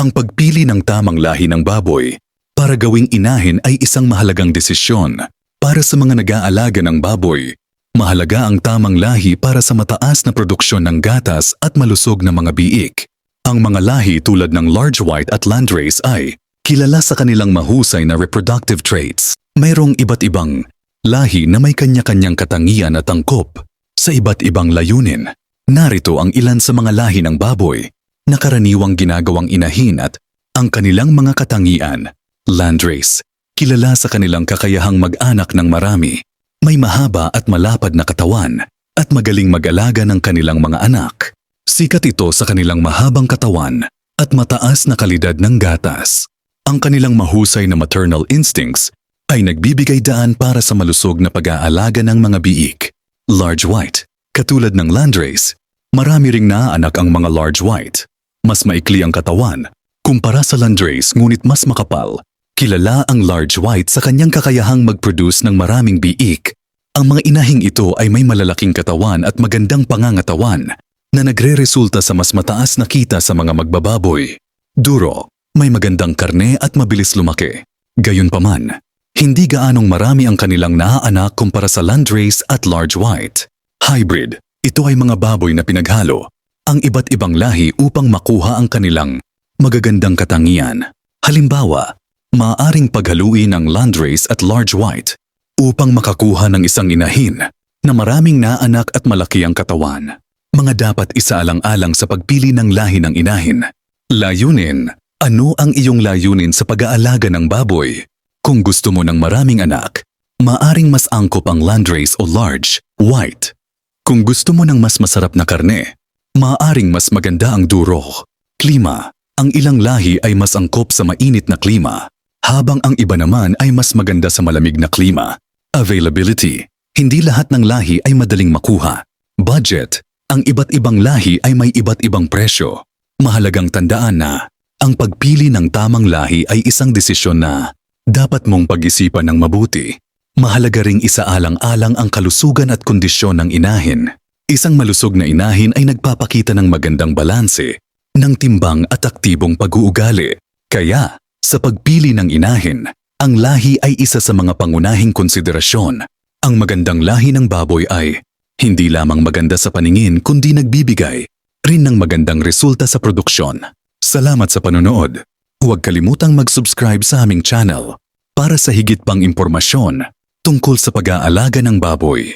Ang pagpili ng tamang lahi ng baboy para gawing inahin ay isang mahalagang desisyon. Para sa mga nag-aalaga ng baboy, mahalaga ang tamang lahi para sa mataas na produksyon ng gatas at malusog na mga biik. Ang mga lahi tulad ng large white at landrace ay kilala sa kanilang mahusay na reproductive traits. Mayroong iba't ibang lahi na may kanya-kanyang katangian at angkop sa iba't ibang layunin. Narito ang ilan sa mga lahi ng baboy na karaniwang ginagawang inahin at ang kanilang mga katangian. Landrace, kilala sa kanilang kakayahang mag-anak ng marami, may mahaba at malapad na katawan at magaling mag-alaga ng kanilang mga anak. Sikat ito sa kanilang mahabang katawan at mataas na kalidad ng gatas. Ang kanilang mahusay na maternal instincts ay nagbibigay daan para sa malusog na pag-aalaga ng mga biik. Large white, katulad ng landrace, marami ring naaanak ang mga large white. Mas maikli ang katawan kumpara sa landrace ngunit mas makapal. Kilala ang large white sa kanyang kakayahang mag-produce ng maraming biik. Ang mga inahing ito ay may malalaking katawan at magandang pangangatawan na nagre-resulta sa mas mataas na kita sa mga magbababoy. Duro, may magandang karne at mabilis lumaki. Gayunpaman, hindi gaanong marami ang kanilang naaanak kumpara sa landrace at large white. Hybrid, ito ay mga baboy na pinaghalo ang iba't ibang lahi upang makuha ang kanilang magagandang katangian. Halimbawa, maaaring paghaluin ang landrace at large white upang makakuha ng isang inahin na maraming naanak at malaki ang katawan. Mga dapat isaalang-alang sa pagpili ng lahi ng inahin. Layunin, ano ang iyong layunin sa pag-aalaga ng baboy? Kung gusto mo ng maraming anak, maaring mas angkop ang landrace o large, white. Kung gusto mo ng mas masarap na karne, maaring mas maganda ang duro. Klima, ang ilang lahi ay mas angkop sa mainit na klima, habang ang iba naman ay mas maganda sa malamig na klima. Availability, hindi lahat ng lahi ay madaling makuha. Budget, ang iba't ibang lahi ay may iba't ibang presyo. Mahalagang tandaan na ang pagpili ng tamang lahi ay isang desisyon na dapat mong pag-isipan ng mabuti. Mahalaga ring isaalang-alang ang kalusugan at kondisyon ng inahin. Isang malusog na inahin ay nagpapakita ng magandang balanse, ng timbang at aktibong pag-uugali. Kaya, sa pagpili ng inahin, ang lahi ay isa sa mga pangunahing konsiderasyon. Ang magandang lahi ng baboy ay hindi lamang maganda sa paningin kundi nagbibigay rin ng magandang resulta sa produksyon. Salamat sa panonood. Huwag kalimutang mag-subscribe sa aming channel para sa higit pang impormasyon tungkol sa pag-aalaga ng baboy.